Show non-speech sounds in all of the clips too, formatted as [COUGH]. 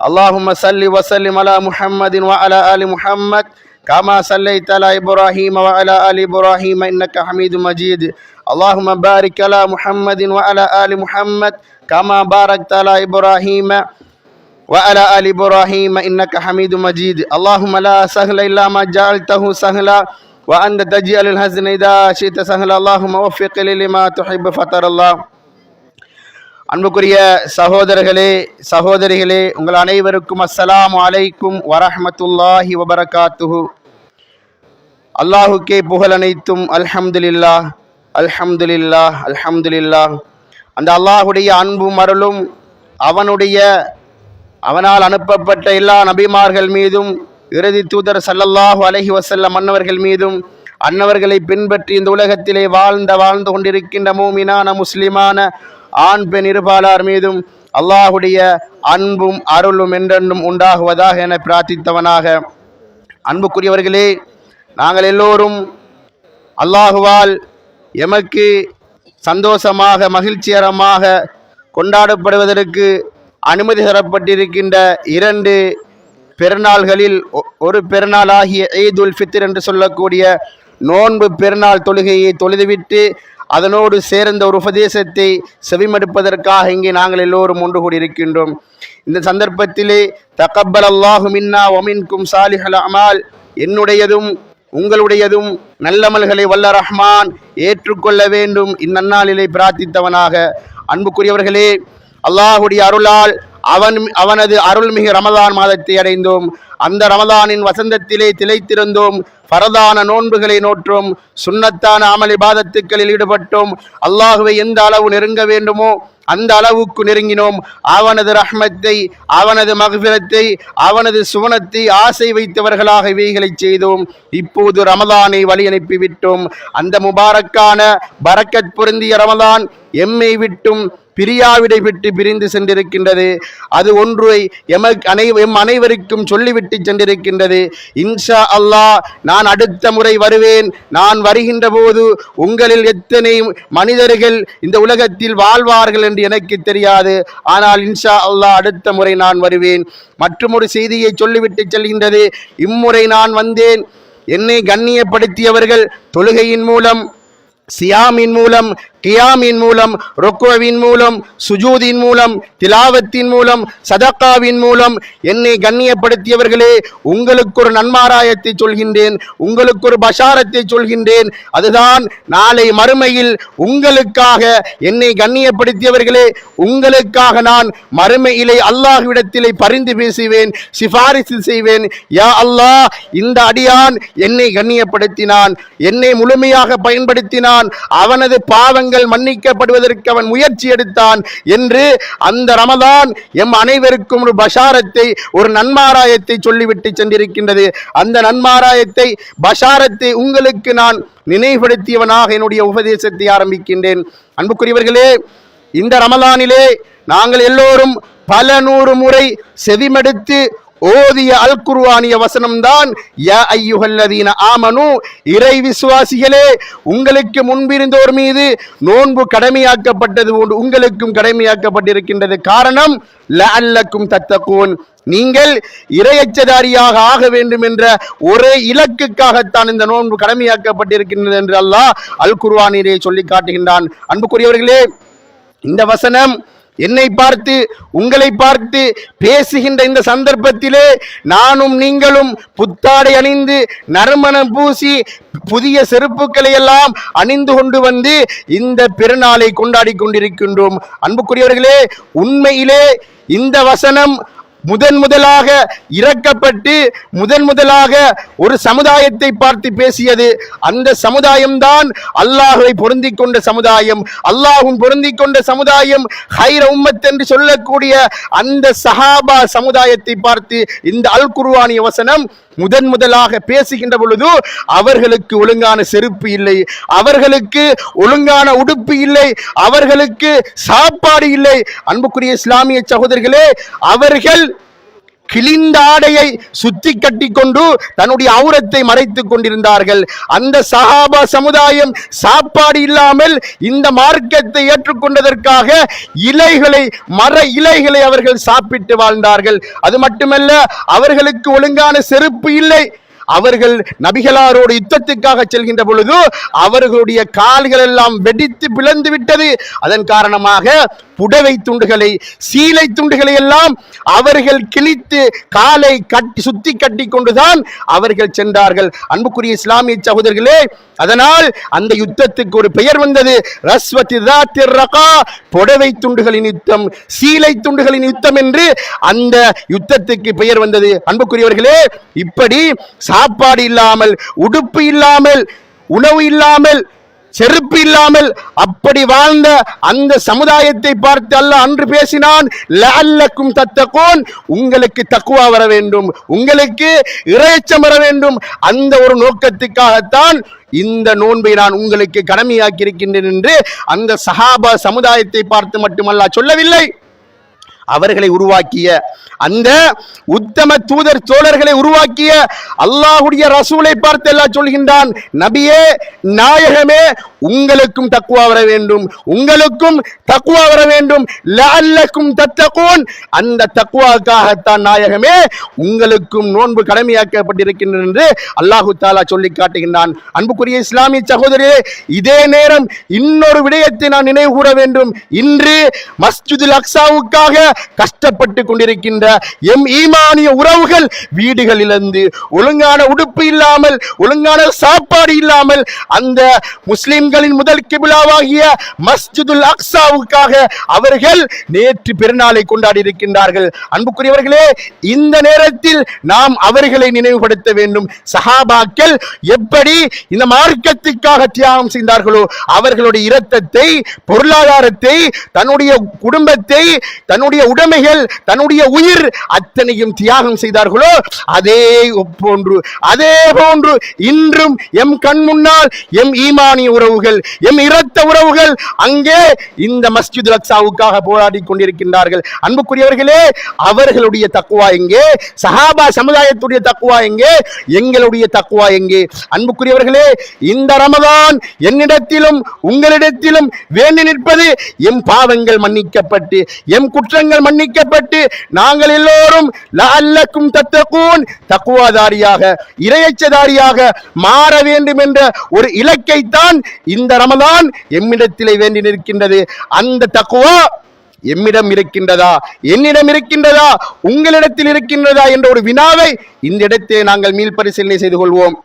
اللهم صل وسلم على محمد وعلى آل محمد كما صليت على إبراهيم وعلى آل إبراهيم إنك حميد مجيد. اللهم بارك على محمد وعلى آل محمد كما باركت على إبراهيم وعلى آل إبراهيم إنك حميد مجيد. اللهم لا سهل إلا ما جعلته سهلا وأنت تجعل الحزن إذا شئت سهلا. اللهم وفق لي لما تحب فتر الله. அன்புக்குரிய சகோதரர்களே சகோதரிகளே உங்கள் அனைவருக்கும் அஸ்ஸலாமு அலைக்கும் வரஹமத்துல்லாஹி வபரகாத்துஹு. அல்லாஹுக்கே புகழ் அனைத்தும் அல்ஹம்துலில்லா அல்ஹம்துலில்லா அல்ஹம்துலில்லா அந்த அல்லாஹுடைய அன்பும் அருளும் அவனுடைய அவனால் அனுப்பப்பட்ட எல்லா நபிமார்கள் மீதும் இறுதி தூதர் சல்லல்லாஹு அலஹி வஸல்லம் அன்னவர்கள் மீதும் அன்னவர்களை பின்பற்றி இந்த உலகத்திலே வாழ்ந்த வாழ்ந்து கொண்டிருக்கின்ற மூமினான முஸ்லிமான ஆண் பெண் இருபாலார் மீதும் அல்லாஹுடைய அன்பும் அருளும் என்றென்றும் உண்டாகுவதாக என பிரார்த்தித்தவனாக. அன்புக்குரியவர்களே நாங்கள் எல்லோரும் அல்லாஹுவால் எமக்கு சந்தோஷமாக மகிழ்ச்சிகரமாக கொண்டாடப்படுவதற்கு அனுமதி தரப்பட்டிருக்கின்ற இரண்டு பெருநாள்களில் ஒரு பெருநாளாகிய உல் ஃபித்ர் என்று சொல்லக்கூடிய நோன்பு பெருநாள் தொழுகையை தொழுதுவிட்டு அதனோடு சேர்ந்த ஒரு உபதேசத்தை செவிமடுப்பதற்காக இங்கே நாங்கள் எல்லோரும் ஒன்று கூடியிருக்கின்றோம் இந்த சந்தர்ப்பத்திலே தகப்பல் அல்லாஹு மின்னா ஒமின்கும் சாலிஹல் அமால். என்னுடையதும் உங்களுடையதும் நல்லமல்களை வல்ல ரஹ்மான் ஏற்றுக்கொள்ள வேண்டும். இந்நன்னாளிலே பிரார்த்தித்தவனாக. அன்புக்குரியவர்களே அல்லாஹுடைய அருளால் அவன் அவனது அருள்மிகு ரமதான் மாதத்தை அடைந்தோம். அந்த ரமதானின் வசந்தத்திலே திளைத்திருந்தோம். பரதான நோன்புகளை நோற்றோம் சுண்ணத்தான அமளி பாதத்துக்களில் ஈடுபட்டோம். அல்லாஹுவை எந்த அளவு நெருங்க வேண்டுமோ அந்த அளவுக்கு நெருங்கினோம். அவனது ரஹ்மத்தை அவனது மகபிரத்தை அவனது சுவனத்தை ஆசை வைத்தவர்களாக இவைகளை செய்தோம். இப்போது ரமதானை வழி அனுப்பி விட்டோம் அந்த முபாரக்கான பரக்கத் பொருந்திய ரமதான் எம்மை விட்டும் பிரியாவிடை விட்டு பிரிந்து சென்றிருக்கின்றது. அது ஒன்றை எமக் அனை எம் அனைவருக்கும் சொல்லிவிட்டு சென்றிருக்கின்றது. இன்ஷா அல்லாஹ் நான் அடுத்த முறை வருவேன். நான் வருகின்ற போது உங்களில் எத்தனை மனிதர்கள் இந்த உலகத்தில் வாழ்வார்கள் என்று எனக்கு தெரியாது. ஆனால் இன்ஷா அல்லாஹ் அடுத்த முறை நான் வருவேன். மற்றும் ஒரு செய்தியை சொல்லிவிட்டு செல்கின்றது. இம்முறை நான் வந்தேன். என்னை கண்ணியப்படுத்தியவர்கள் தொழுகையின் மூலம் சியாமின் மூலம் கியாமின் மூலம் ருக்குவின் மூலம் சுஜூதின் மூலம் திலாவத்தின் மூலம் சதக்காவின் மூலம் என்னை கண்ணியப்படுத்தியவர்களே உங்களுக்கு ஒரு நன்மாராயத்தை சொல்கின்றேன் உங்களுக்கு ஒரு பஷாரத்தை சொல்கின்றேன். அதுதான் நாளை மறுமையில் உங்களுக்காக என்னை கண்ணியப்படுத்தியவர்களே உங்களுக்காக நான் மறுமையிலே அல்லாஹ்விடத்திலே பரிந்து பேசுவேன் சிபாரிசு செய்வேன். யா அல்லாஹ் இந்த அடியான் என்னை கண்ணியப்படுத்தினான் என்னை முழுமையாக பயன்படுத்தினான் அவனது பாவங்கள் மன்னிக்கப்படுவதற்கு அவன் முயற்சி எடுத்தான் என்று அந்த ரமதான் எம் அனைவருக்கும் ஒரு பஷாரத்தை ஒரு நன்மாராயத்தை சொல்லிவிட்டு சென்றிருக்கின்றது. அந்த நன்மாராயத்தை பஷாரத்தை உங்களுக்கு நான் நினைவுபடுத்தியவனாக என்னுடைய உபதேசத்தை ஆரம்பிக்கின்றேன். அன்புக்குரியவர்களே இந்த ரமதானிலே நாங்கள் எல்லோரும் பல நூறு முறை செவிமடுத்து ஓதிய அல் குர்ஆனிய வசனம்தான் யா ஐயுகல்லதீன ஆமனு இறை விசுவாசிகளே உங்களுக்கு முன்பிருந்தோர் மீது நோன்பு கடமையாக்கப்பட்டது போன்று உங்களுக்கும் கடமையாக்கப்பட்டிருக்கின்றது. காரணம் லஅல்லக்கும் தத்தக்கூன் நீங்கள் இரையச்சதாரியாக ஆக வேண்டும் என்ற ஒரே இலக்குக்காகத்தான் இந்த நோன்பு கடமையாக்கப்பட்டிருக்கின்றது என்று அல்லாஹ் அல் குர்ஆனிலே சொல்லி காட்டுகின்றான். அன்புக்குரியவர்களே இந்த வசனம் என்னை பார்த்து உங்களை பார்த்து பேசுகின்ற இந்த சந்தர்ப்பத்திலே நானும் நீங்களும் புத்தாடை அணிந்து நறுமணம் பூசி புதிய செருப்புக்களை எல்லாம் அணிந்து கொண்டு வந்து இந்த பெருநாளை கொண்டாடி கொண்டிருக்கின்றோம். அன்புக்குரியவர்களே உண்மையிலே இந்த வசனம் முதன் முதலாக இறக்கப்பட்டு முதன் முதலாக ஒரு சமுதாயத்தை பார்த்து பேசியது. அந்த சமுதாயம்தான் அல்லாஹுவை பொருந்திக் கொண்ட சமுதாயம். அல்லாஹும் பொருந்திக் கொண்ட சமுதாயம். ஹைர உம்மத் என்று சொல்லக்கூடிய அந்த சஹாபா சமுதாயத்தை பார்த்து இந்த அல் குர்ஆனிய வசனம் முதன் முதலாக பேசுகின்ற பொழுது அவர்களுக்கு ஒழுங்கான செருப்பு இல்லை. அவர்களுக்கு ஒழுங்கான உடுப்பு இல்லை. அவர்களுக்கு சாப்பாடு இல்லை. அன்புக்குரிய இஸ்லாமிய சகோதரர்களே அவர்கள் கிழிந்தாடையை சுத்தி கட்டி கொண்டு தன்னுடைய அவுரத்தை மறைத்துக் கொண்டிருந்தார்கள். அந்த சஹாபா சமுதாயம் சாப்பாடு இல்லாமல் இந்த மார்க்கத்தை ஏற்றுக்கொண்டதற்காக இலைகளை மர இலைகளை அவர்கள் சாப்பிட்டு வாழ்ந்தார்கள். அது மட்டுமல்ல அவர்களுக்கு ஒழுங்கான செருப்பு இல்லை. அவர்கள் நபிகளாரோடு யுத்தத்துக்காக செல்கின்ற பொழுது அவர்களுடைய கால்கள் எல்லாம் வெடித்து பிளந்து விட்டது. அதன் காரணமாக புடவை துண்டுகளை சீலை துண்டுகளை எல்லாம் அவர்கள் கிழித்து காலை கட்டி சுத்தி கட்டி கொண்டுதான் அவர்கள் சென்றார்கள். அன்புக்குரிய இஸ்லாமிய சகோதரர்களே அதனால் அந்த யுத்தத்துக்கு ஒரு பெயர் வந்தது. புடவை துண்டுகளின் யுத்தம் சீலை துண்டுகளின் யுத்தம் என்று அந்த யுத்தத்துக்கு பெயர் வந்தது. அன்புக்குரியவர்களே இப்படி சாப்பாடு இல்லாமல் உடுப்பு இல்லாமல் உணவு இல்லாமல் செருப்பு இல்லாமல் அப்படி வாழ்ந்த அந்த சமுதாயத்தை பார்த்து அல்லாஹ் அன்று பேசினான் லஅல்லக்கும் தத்தகோன். உங்களுக்கு தக்குவா வர வேண்டும் உங்களுக்கு இறைச்சம் வர வேண்டும். அந்த ஒரு நோக்கத்துக்காகத்தான் இந்த நோன்பை நான் உங்களுக்கு கடமையாக்கி இருக்கின்றேன் என்று அந்த சஹாபா சமுதாயத்தை பார்த்து மட்டுமல்ல சொல்லவில்லை. அவர்களை உருவாக்கிய அந்த உத்தம தூதர் தோழர்களை உருவாக்கிய அல்லாஹுடைய ரசூலை பார்த்து எல்லாம் சொல்கின்றான் நபியே நாயகமே உங்களுக்கும் தக்குவா வர வேண்டும் உங்களுக்கும் தக்குவா வர வேண்டும் லல்லக்கும் தத்தகோன். அந்த தக்குவாக்காகத்தான் நாயகமே உங்களுக்கும் நோன்பு கடமையாக்கப்பட்டிருக்கின்றன என்று அல்லாஹு தாலா சொல்லி காட்டுகின்றான். அன்புக்குரிய இஸ்லாமிய சகோதரியே இதே நேரம் இன்னொரு விடயத்தை நான் நினைவு கூற வேண்டும். இன்று மஸ்ஜிதுல் அக்சாவுக்காக கஷ்டப்பட்டு கொண்டிருக்கின்ற எம் ஈமானிய உறவுகள் வீடுகளிலிருந்து ஒழுங்கான உடுப்பு இல்லாமல் ஒழுங்கான சாப்பாடு இல்லாமல் அந்த முஸ்லிம்களின் முதல் கிபிலாவாகிய மஸ்ஜிதுல் அக்சாவுக்காக அவர்கள் நேற்று பெருநாளை கொண்டாடி இருக்கின்றார்கள். அன்புக்குரியவர்களே இந்த நேரத்தில் நாம் அவர்களை நினைவுபடுத்த வேண்டும். சஹாபாக்கள் எப்படி இந்த மார்க்கத்துக்காக தியாகம் செய்தார்களோ அவர்களுடைய இரத்தத்தை பொருளாதாரத்தை தன்னுடைய குடும்பத்தை தன்னுடைய உடைமைகள் தன்னுடைய உயிர் அத்தனையும் தியாகம் செய்தார்களோ அதே போன்று அதே போன்று இன்றும் எம் கண் முன்னால் எம் ஈமானிய உறவுகள் எம் இரத்த உறவுகள் அங்கே இந்த மஸ்ஜித் அக்ஸாவுக்காக போராடி கொண்டிருக்கின்றார்கள். அன்புக்குரியவர்களே அவர்களுடைய தக்குவா எங்கே? சஹாபா சமுதாயத்துடைய தக்குவா எங்கே? எங்களுடைய தக்குவா எங்கே? அன்புக்குரியவர்களே இந்த ரமதான் என்னிடத்திலும் உங்களிடத்திலும் வேண்டி நிற்பது எம் பாவங்கள் மன்னிக்கப்பட்டு எம் குற்றங்கள் மன்னிக்கப்பட்டு நாங்கள் எல்லோரும் லஅல்லக்கும் தத்தகூன் தக்குவாதாரியாக இரையச்சதாரியாக மாற வேண்டும் என்ற ஒரு இலக்கைத்தான் இந்த ரமதான் எம்மிடத்திலே வேண்டி நிற்கின்றது. அந்த தக்குவா எம்மிடம் இருக்கின்றதா? என்னிடம் இருக்கின்றதா? உங்களிடத்தில் இருக்கின்றதா? என்ற ஒரு வினாவை இந்த இடத்தை நாங்கள் மீள்பரிசீலனை செய்து கொள்வோம்.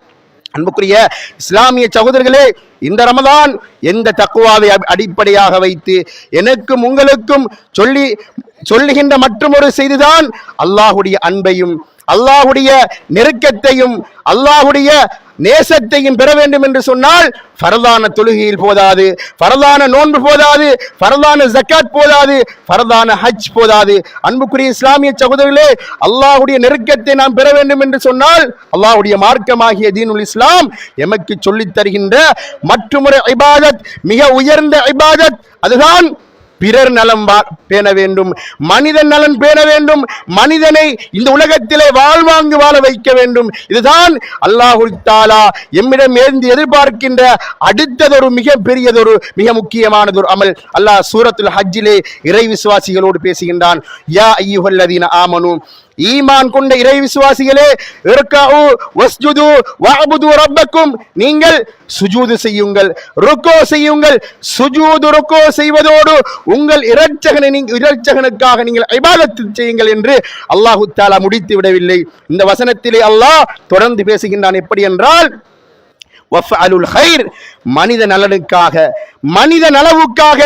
அன்புக்குரிய இஸ்லாமிய சகோதரர்களே இந்த ரமதான் எந்த தக்குவாவை அடிப்படையாக வைத்து எனக்கும் உங்களுக்கும் சொல்லி சொல்லுகின்ற மற்றொரு செய்திதான் அல்லாஹுடைய அன்பையும் அல்லாஹுடைய நெருக்கத்தையும் அல்லாஹுடைய நேசத்தையும் பெற வேண்டும் என்று சொன்னால் பரதான தொழுகையில் போதாது பரதான நோன்பு போதாது பரதான ஜக்காத் போதாது பரதான ஹஜ் போதாது. அன்புக்குரிய இஸ்லாமிய சகோதரர்களே அல்லாஹுடைய நெருக்கத்தை நாம் பெற வேண்டும் என்று சொன்னால் அல்லாஹுடைய மார்க்கமாகிய தீனுல் இஸ்லாம் எமக்கு சொல்லித் தருகின்ற மற்றொரு இபாதத் மிக உயர்ந்த இபாதத் அதுதான் பிறர் நலம் வா- பேண வேண்டும். மனிதன் நலன் பேண வேண்டும். மனிதனை இந்த உலகத்திலே வாழ்வாங்கு வாழ வைக்க வேண்டும். இதுதான் அல்லாஹு தாலா எம்மிடம் ஏந்தி எதிர்பார்க்கின்ற அடுத்ததொரு மிக பெரியதொரு மிக முக்கியமானதொரு அமல். அல்லாஹ் சூரத்துல் ஹஜ்ஜிலே இறை விசுவாசிகளோடு பேசுகின்றான். யா ஐயுஹல்லதீன ஆமனு ஈமான் கொண்ட இறை விசுவாசிகளே இர்கஉ வஸ்ஜுது வஅபுது ரப்பக்கும் நீங்கள் சுஜூது செய்யுங்கள் ருக்கோ செய்யுங்கள் சுஜூது ருக்கோ செய்வதோடு உங்கள் இரட்சகனை நீங்கள் இரட்சகனுக்காக நீங்கள் இபாதத்து செய்யுங்கள் என்று அல்லாஹு தாலா முடித்து விடவில்லை. இந்த வசனத்திலே அல்லாஹ் தொடர்ந்து பேசுகின்றான். எப்படி என்றால் ஹைர் மனித நலனுக்காக மனித நலவுக்காக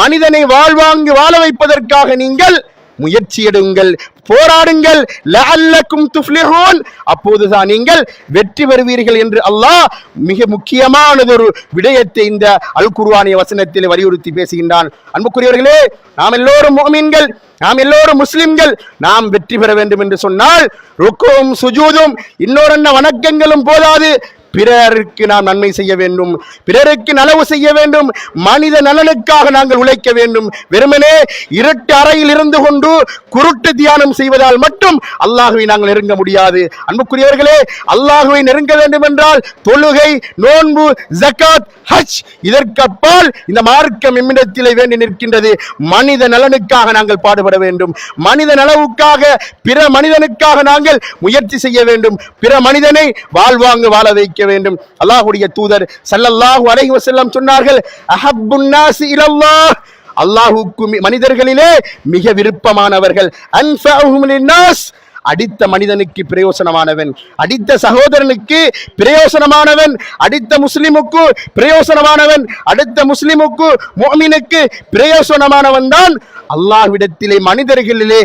மனிதனை வாழ்வாங்கு வாழ வைப்பதற்காக நீங்கள் முயற்சி எடுங்கள். போராடுங்கள். லஅல்லக்கும் துஃப்லிஹூன். அப்போதுதான் நீங்கள் வெற்றி பெறுவீர்கள் என்று அல்லாஹ் மிக முக்கியமானதொரு விடயத்தை இந்த அல் குர்வானிய வசனத்தில் வலியுறுத்தி பேசுகின்றான். அன்புக்குரியவர்களே நாம் எல்லோரும் முகமீன்கள் நாம் எல்லோரும் முஸ்லிம்கள் நாம் வெற்றி பெற வேண்டும் என்று சொன்னால் ருக்கும் சுஜூதும் இன்னொரு வணக்கங்களும் போதாது. பிறருக்கு நாம் நன்மை செய்ய வேண்டும். பிறருக்கு நலவு செய்ய வேண்டும். மனித நலனுக்காக நாங்கள் உழைக்க வேண்டும். வெறுமனே இருட்டு அறையில் இருந்து கொண்டு குருட்டு தியானம் செய்வதால் மட்டும் அல்லாஹுவை நாங்கள் நெருங்க முடியாது. அன்புக்குரியவர்களே அல்லாஹுவை நெருங்க வேண்டும் என்றால் தொழுகை நோன்பு ஜகாத் ஹஜ் இதற்கப்பால் இந்த மார்க்கம் இம்மிடத்திலே வேண்டி நிற்கின்றது. மனித நலனுக்காக நாங்கள் பாடுபட வேண்டும். மனித நலவுக்காக பிற மனிதனுக்காக நாங்கள் முயற்சி செய்ய வேண்டும். பிற மனிதனை வாழ்வாங்கு வாழ வைக்க வேண்டும். அல்லாஹுடைய தூதர் சல்லல்லாஹு அலைஹி வஸல்லம் சொன்னார்கள் அஹப்புன் நாசி இலல்லாஹ். அல்லாஹுக்கு மனிதர்களிலே மிக விருப்பமானவர்கள். அடித்த மனிதனுக்கு பிரயோசனமானவன். அடித்த சகோதரனுக்கு பிரயோசனமானவன். அடித்த முஸ்லிமுக்கு பிரயோசனமானவன். அடுத்த முஸ்லிமுக்கு மோமினுக்கு பிரயோசனமானவன் தான் அல்லாஹ்விடத்திலே மனிதர்களிலே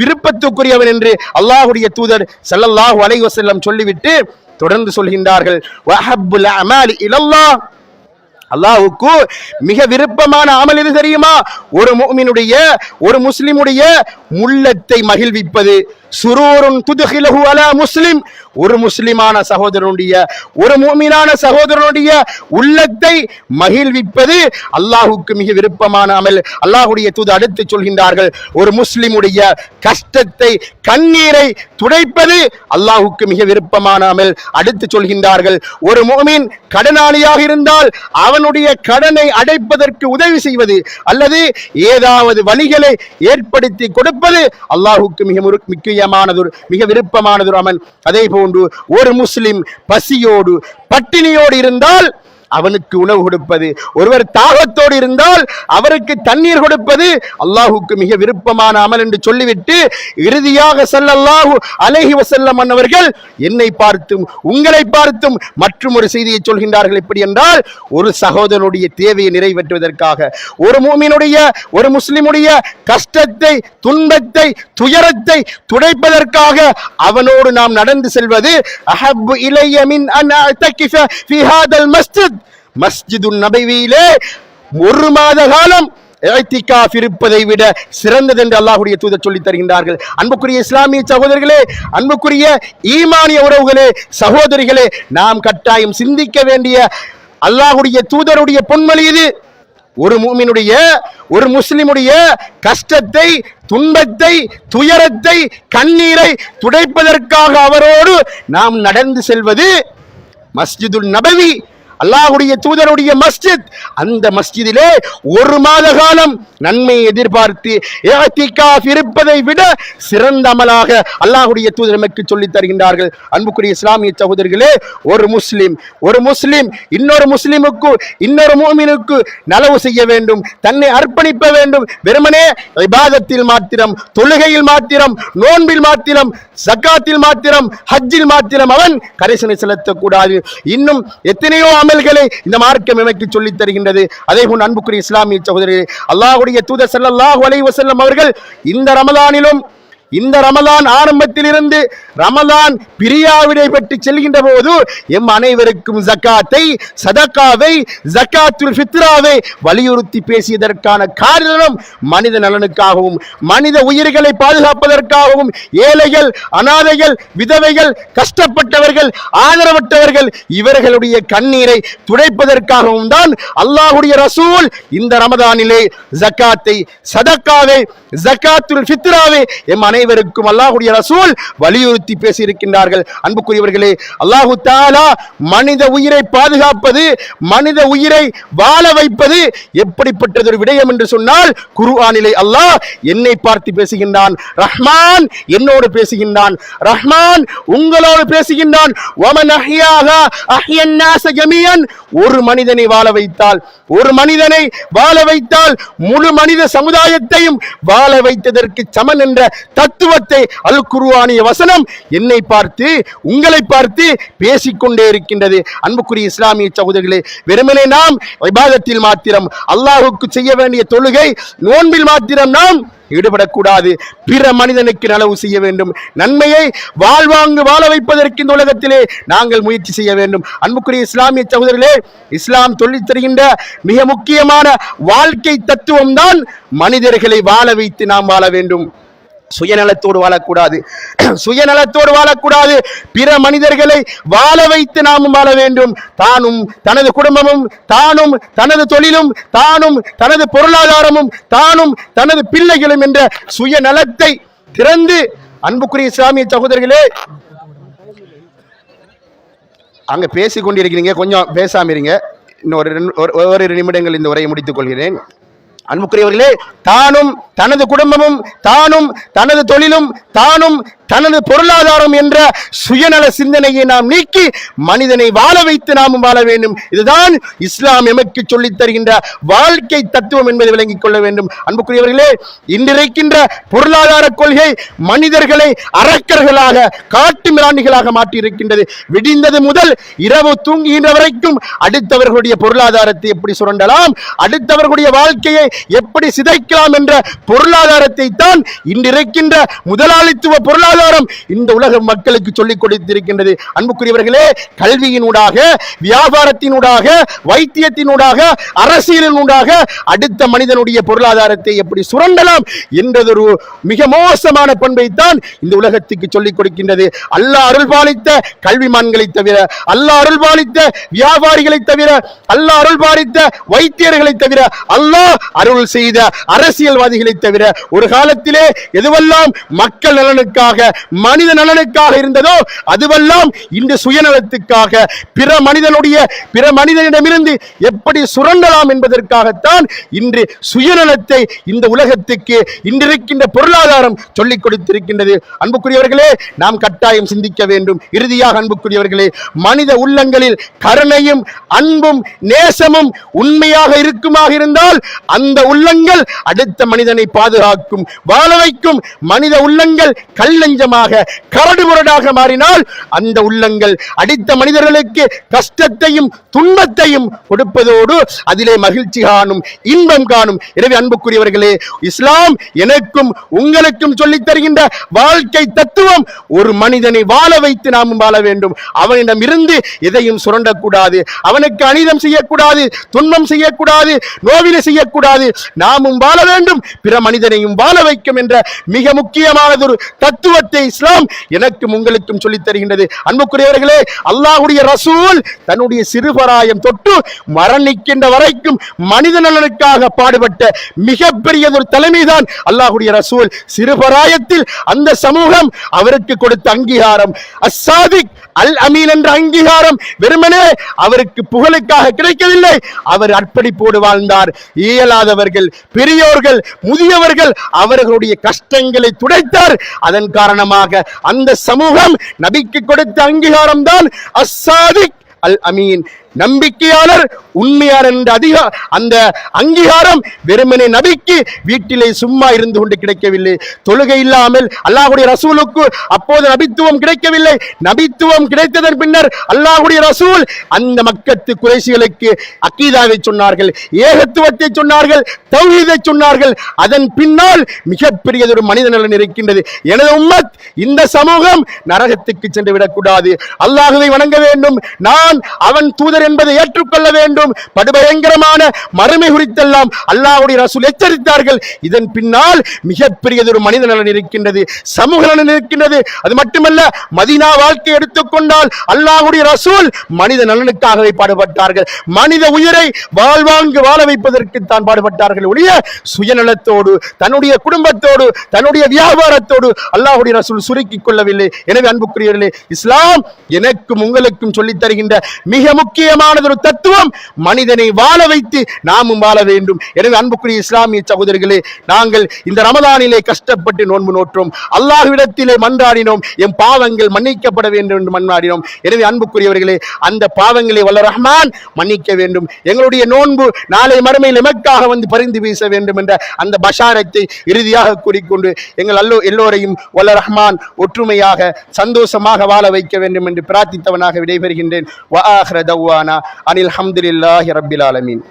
விருப்பத்துக்குரியவன் என்று அல்லாஹுடைய தூதர் செல்லல்லாஹு அலைவசல்லம் சொல்லிவிட்டு தொடர்ந்து சொல்கின்றார்கள். வஹப்புல் மிக விருப்பமான அமல் எது தெரியுமா? ஒரு முஃமினுடைய ஒரு முஸ்லிமுடைய உள்ளத்தை மகிழ்விப்பது. சுரூரும் துதுகிலஹு அலா முஸ்லிம். ஒரு முஸ்லிமான சகோதரனுடைய ஒரு மூமினான சகோதரனுடைய உள்ளத்தை மகிழ்விப்பது அல்லாஹுக்கு மிக விருப்பமான அமல். அல்லாஹுடைய தூது அடுத்து சொல்கின்றார்கள் ஒரு முஸ்லிமுடைய கஷ்டத்தை கண்ணீரை துடைப்பது அல்லாஹுக்கு மிக விருப்பமான அமல். அடுத்து சொல்கின்றார்கள் ஒரு மோமின் கடனாளியாக இருந்தால் அவனுடைய கடனை அடைப்பதற்கு உதவி செய்வது அல்லது ஏதாவது வழிகளை ஏற்படுத்தி கொடுப்பது அல்லாஹுக்கு மிக முக்கிய பிரியமானதொரு மிக விருப்பமானதொரு அமன். அதே போன்று ஒரு முஸ்லிம் பசியோடு பட்டினியோடு இருந்தால் அவனுக்கு உணவு கொடுப்பது. ஒருவர் தாகத்தோடு இருந்தால் அவருக்கு தண்ணீர் கொடுப்பது அல்லாஹுக்கு மிக விருப்பமான அமல் என்று சொல்லிவிட்டு இறுதியாக செல்லல்லாஹு அலஹி வசல்லம் அன்னவர்கள் என்னை பார்த்தும் உங்களை பார்த்தும் மற்றும் ஒரு செய்தியை சொல்கின்றார்கள். எப்படி என்றால் ஒரு சகோதரனுடைய தேவையை நிறைவேற்றுவதற்காக ஒரு மூமினுடைய ஒரு முஸ்லிமுடைய கஷ்டத்தை துன்பத்தை துயரத்தை துடைப்பதற்காக அவனோடு நாம் நடந்து செல்வது அஹப்பு இளையமின் அன் அஅ்தகிஃப ஃபீ ஹாதல் மஸ்ஜித் மஸ்ஜிதுன் நபவியிலே ஒரு மாத காலம் இத்திகாஃப் இருப்பதை விட சிறந்தது என்று அல்லாஹுடைய தூதர் சொல்லித் தருகின்றார்கள். அன்புக்குரிய இஸ்லாமிய சகோதரர்களே அன்புக்குரிய ஈமானிய உறவுகளே சகோதரிகளே நாம் கட்டாயம் சிந்திக்க வேண்டிய அல்லாஹுடைய தூதருடைய பொன்மொழி இது. ஒரு மூமினுடைய ஒரு முஸ்லிமுடைய கஷ்டத்தை துன்பத்தை துயரத்தை கண்ணீரை துடைப்பதற்காக அவரோடு நாம் நடந்து செல்வது மஸ்ஜிதுல் நபவி அல்லாஹுடைய தூதருடைய மஸ்ஜித். அந்த மஸ்ஜிதிலே ஒரு மாத காலம் நன்மையை எதிர்பார்த்து இருப்பதை விட சிறந்த அமலாக அல்லாஹுடைய தூதர் நமக்கு சொல்லித் தருகின்றார்கள். அன்புக்குரிய இஸ்லாமிய சகோதரர்களே ஒரு முஸ்லிம் ஒரு முஸ்லிம் இன்னொரு முஸ்லிமுக்கு இன்னொரு மூமினுக்கு நலவு செய்ய வேண்டும் தன்னை அர்ப்பணிக்க வேண்டும். வெறுமனே இபாதத்தில் மாத்திரம் தொழுகையில் மாத்திரம் நோன்பில் மாத்திரம் சக்காத்தில் மாத்திரம் ஹஜ்ஜில் மாத்திரம் அவன் கரிசனை செலுத்தக்கூடாது. இன்னும் எத்தனையோ அமல்களை இந்த மார்க்கம் எனக்கு சொல்லித் தருகின்றது. அதே போன்று அன்புக்குரிய இஸ்லாமிய சகோதரர்கள் அல்லாஹுடைய தூதர் ஸல்லல்லாஹு அலைவசல்லம் அவர்கள் இந்த ரமலானிலும் இந்த ரமலான் ஆரம்பத்திலிருந்து ரமலான் பிரியாவிடை பெற்று செல்கின்ற போது எம் அனைவருக்கும் ஜக்காத்தை சதக்காவை ஜக்காத்துல் ஃபித்ராவை வலியுறுத்தி பேசியதற்கான காரணம் மனித நலனுக்காகவும் மனித உயிர்களை பாதுகாப்பதற்காகவும் ஏழைகள் அனாதைகள் விதவைகள் கஷ்டப்பட்டவர்கள் ஆதரவற்றவர்கள் இவர்களுடைய கண்ணீரை துடைப்பதற்காகவும் தான் அல்லாஹுடைய ரசூல் இந்த ரமதானிலே ஜக்காத்தை சதக்காவை ஜக்காத்துல் ஃபித்ராவை எம் அனைவருக்கும் அல்லாஹுடைய ரசூல் வலியுறுத்தி பேசியிருக்கின்றார்கள். அன்புக்குரியவர்களே அல்லாஹு தாலா மனித உயிரை பாதுகாப்பது மனித உயிரை வாழ வைப்பது எப்படிப்பட்டதொரு விடயம் என்று சொன்னால் குர்ஆனிலே அல்லாஹ் என்னை பார்த்து பேசுகின்றான். ரஹ்மான் என்னோடு பேசுகின்றான். ரஹ்மான் உங்களோடு பேசுகின்றான். ஒரு மனிதனை வாழ வைத்தால் ஒரு மனிதனை வாழ வைத்தால் முழு மனித சமுதாயத்தையும் வாழ வைத்ததற்கு சமன் என்ற தத்துவத்தை அல் குருவானிய வசனம் என்னை பார்த்து உங்களை பார்த்து பேசிக்கொண்டே இருக்கின்றது. அன்புக்குரிய இஸ்லாமிய சகோதரிகளே வெறுமனே நாம் விபாதத்தில் மாத்திரம் அல்லாஹுக்கு செய்ய வேண்டிய தொழுகை நோன்பில் மாத்திரம் நாம் ஈடுபடக்கூடாது. பிற மனிதனுக்கு நலவு செய்ய வேண்டும். நன்மையை வாழ்வாங்கு வாழ வைப்பதற்கு இந்த உலகத்திலே நாங்கள் முயற்சி செய்ய வேண்டும். அன்புக்குரிய இஸ்லாமிய சகோதரர்களே இஸ்லாம் சொல்லித் தருகின்ற மிக முக்கியமான வாழ்க்கை தத்துவம் தான் மனிதர்களை வாழ வைத்து நாம் வாழ வேண்டும். சுயநலத்தோடு வாழக்கூடாது. [CLEARS THROAT] சுயநலத்தோடு வாழக்கூடாது. பிற மனிதர்களை வாழ வைத்து நாமும் வாழ வேண்டும். தானும் தனது குடும்பமும் தானும் தனது தொழிலும் தானும் தனது பொருளாதாரமும் தானும் தனது பிள்ளைகளும் என்ற சுயநலத்தை திறந்து அன்புக்குரிய இஸ்லாமிய சகோதரர்களே அங்க பேசிக் கொண்டிருக்கிறீங்க கொஞ்சம் பேசாம இருங்க. இன்னும் ஒரு ஒரு- நிமிடங்கள் இந்த உரையை முடித்துக் கொள்கிறேன். அன்புக்குரியவர்களே தானும் தனது குடும்பமும் தானும் தனது தொழிலும் தானும் தனது பொருளாதாரம் என்ற சுயநல சிந்தனையை நாம் நீக்கி மனிதனை வாழ வைத்து நாமும் வாழ வேண்டும். இதுதான் இஸ்லாம் எமக்கு சொல்லித் தருகின்ற வாழ்க்கை தத்துவம் என்பதை விளங்கிக் கொள்ள வேண்டும். அன்புக்குரியவர்களே இன்றிருக்கின்ற பொருளாதார கொள்கை மனிதர்களை அரக்கர்களாக காட்டு மிராண்டிகளாக மாற்றியிருக்கின்றது. விடிந்தது முதல் இரவு தூங்குகின்ற வரைக்கும் அடுத்தவர்களுடைய பொருளாதாரத்தை எப்படி சுரண்டலாம்? அடுத்தவர்களுடைய வாழ்க்கையை எப்படி சிதைக்கலாம் என்ற பொருளாதாரத்தை தான் இன்றிருக்கின்ற முதலாளித்துவ ஆதாரம் இந்த உலக மக்களுக்கு சொல்லிக் கொடுத்திருக்கின்றது. அன்புக்குரியவர்களே கல்வியினூடாக வியாபாரத்தினூடாக வைத்தியத்தினூடாக அரசியலினூடாக அடுத்த மனிதனுடைய பொருளாதாரத்தை எப்படி சுரண்டலாம் என்றதொரு மிக மோசமான பண்பைத்தான் இந்த உலகத்துக்கு சொல்லிக் கொடுக்கின்றது. அல்லாஹ் அருள் பாலித்த கல்விமான்களை தவிர அல்லாஹ் அருள் பாலித்த வியாபாரிகளை தவிர அல்லாஹ் அருள் பாலித்த வைத்தியர்களை தவிர அல்லாஹ் அருள் செய்த அரசியல்வாதிகளை தவிர ஒரு காலத்திலே எதுவெல்லாம் மக்கள் நலனுக்காக மனித நலனுக்காக இருந்ததோ அதுவெல்லாம் இந்த சுயநலத்துக்காக. பிற மனிதனுடைய பிற மனிதனிடமிருந்து எப்படி சுரண்டலாம் என்பதற்காகத்தான் இன்று சுயநலத்தை இந்த உலகத்துக்கு இன்றிருக்கின்ற பொருளாதாரம் சொல்லிக் கொடுத்திருக்கின்றது. அன்புக்குரியவர்களே நாம் கட்டாயம் சிந்திக்க வேண்டும். இறுதியாக அன்புக்குரியவர்களே மனித உள்ளங்களில் கருணையும் அன்பும் நேசமும் உண்மையாக இருக்குமாக இருந்தால் அந்த உள்ளங்கள் அடுத்த மனிதனை பாதுகாக்கும். வாழ வைக்கும் மனித உள்ளங்கள் கல்லஞ்ச கொஞ்சமாக கரடு முரடாக மாறினால் அந்த உள்ளங்கள் அடித்த மனிதர்களுக்கு கஷ்டத்தையும் துன்பத்தையும் கொடுப்பதோடு அதிலே மகிழ்ச்சி காணும் இன்பம் காணும். எனவே அன்புக்குரியவர்களே இஸ்லாம் எனக்கும் உங்களுக்கும் சொல்லித் தருகின்ற வாழ்க்கை தத்துவம் ஒரு மனிதனை வாழ வைத்து நாமும் வாழ வேண்டும். அவனிடம் இருந்து எதையும் சுரண்டக்கூடாது. அவனுக்கு அனிதம் செய்யக்கூடாது துன்பம் செய்யக்கூடாது நோவினை செய்யக்கூடாது. நாமும் வாழ வேண்டும் பிற மனிதனையும் வாழ வைக்கும் என்ற மிக முக்கியமானதொரு தத்துவத்தை இஸ்லாம் எனக்கும் உங்களுக்கும் சொல்லித் தருகின்றது. அன்புக்குரியவர்களே அல்லாஹுடைய ரசூல் தன்னுடைய சிறுபராயம் தொட்டு மரணிக்கின்ற வரைக்கும் மனித நலனுக்காக பாடுபட்ட மிகப்பெரிய ஒரு தலைமைதான் அல்லாஹுடைய ரசூல். சிறுபராயத்தில் அந்த சமூகம் அவருக்கு கொடுத்த அங்கீகாரம். அசாதிக் அல் அமீன் என்ற அங்கீகாரம் வெறுமனே அவருக்கு புகழுக்காக கிடைக்கவில்லை. அவர் அர்ப்பணிப்போடு வாழ்ந்தார். இயலாதவர்கள் பெரியோர்கள் முதியவர்கள் அவர்களுடைய கஷ்டங்களை துடைத்தார். அதன் காரணம் காரணமாக அந்த சமூகம் நபிக்கு கொடுத்த அங்கீகாரம் தான் அசாதிக் அல் அமீன் நம்பிக்கையாளர் உண்மையார் என்ற அதிக அந்த அங்கீகாரம் வெறுமனை நபிக்கு வீட்டிலே சும்மா இருந்து கொண்டு கிடைக்கவில்லை. தொழுகை இல்லாமல் அல்லாஹுடைய ரசூலுக்கு அப்போது நபித்துவம் கிடைக்கவில்லை. நபித்துவம் கிடைத்ததன் பின்னர் அல்லாஹுடைய ரசூல் அந்த மக்கத்து குறைசிகளுக்கு அக்கீதாவை சொன்னார்கள் ஏகத்துவத்தை சொன்னார்கள் தௌஹீதை சொன்னார்கள். அதன் பின்னால் மிகப்பெரியதொரு மனித நலன் இருக்கின்றது. எனது உம்மத் இந்த சமூகம் நரகத்துக்கு சென்று விடக்கூடாது. அல்லாஹுவை வணங்க வேண்டும். நான் அவன் தூதர் மனிதர் என்பதை ஏற்றுக்கொள்ள வேண்டும். படுபயங்கரமான மறுமை குறித்தெல்லாம் அல்லாஹ்வுடைய ரசூல் எச்சரித்தார்கள். இதன் பின்னால் மிகப்பெரியதொரு மனித நலன் இருக்கின்றது சமூக நலன் இருக்கின்றது. அது மட்டுமல்ல மதினா வாழ்க்கை எடுத்துக்கொண்டால் அல்லாஹுடைய ரசூல் மனித நலனுக்காகவே பாடுபட்டார்கள். மனித உயிரை வாழ்வாங்கு வாழ வைப்பதற்கு தான் பாடுபட்டார்கள் ஒழிய சுயநலத்தோடு தன்னுடைய குடும்பத்தோடு தன்னுடைய வியாபாரத்தோடு அல்லாஹுடைய ரசூல் சுருக்கிக் கொள்ளவில்லை. எனவே அன்புக்குரியவர்களே இஸ்லாம் எனக்கும் உங்களுக்கும் சொல்லித் தருகின்ற மிக முக்கிய முக்கியமானதொரு தத்துவம் மனிதனை வாழ வைத்து நாமும் வாழ வேண்டும். எனவே அன்புக்குரிய இஸ்லாமிய சகோதரிகளே நாங்கள் இந்த ரமதானிலே கஷ்டப்பட்டு நோன்பு நோற்றோம். அல்லாஹ்விடத்திலே மன்றாடினோம். என் பாவங்கள் மன்னிக்கப்பட வேண்டும் என்று மன்றாடினோம். எனவே அன்புக்குரியவர்களே அந்த பாவங்களை வல்ல ரஹ்மான் மன்னிக்க வேண்டும். எங்களுடைய நோன்பு நாளை மறுமையில் எமக்காக வந்து பரிந்து வீச வேண்டும் என்ற அந்த பஷாரத்தை இறுதியாக கூறிக்கொண்டு எங்கள் அல்லோ எல்லோரையும் வல்ல ரஹ்மான் ஒற்றுமையாக சந்தோஷமாக வாழ வைக்க வேண்டும் என்று பிரார்த்தித்தவனாக விடைபெறுகின்றேன். வ தவ்வானா அனில் ஹம்துலில்லாஹி ரப்பில் ஆலமீன்.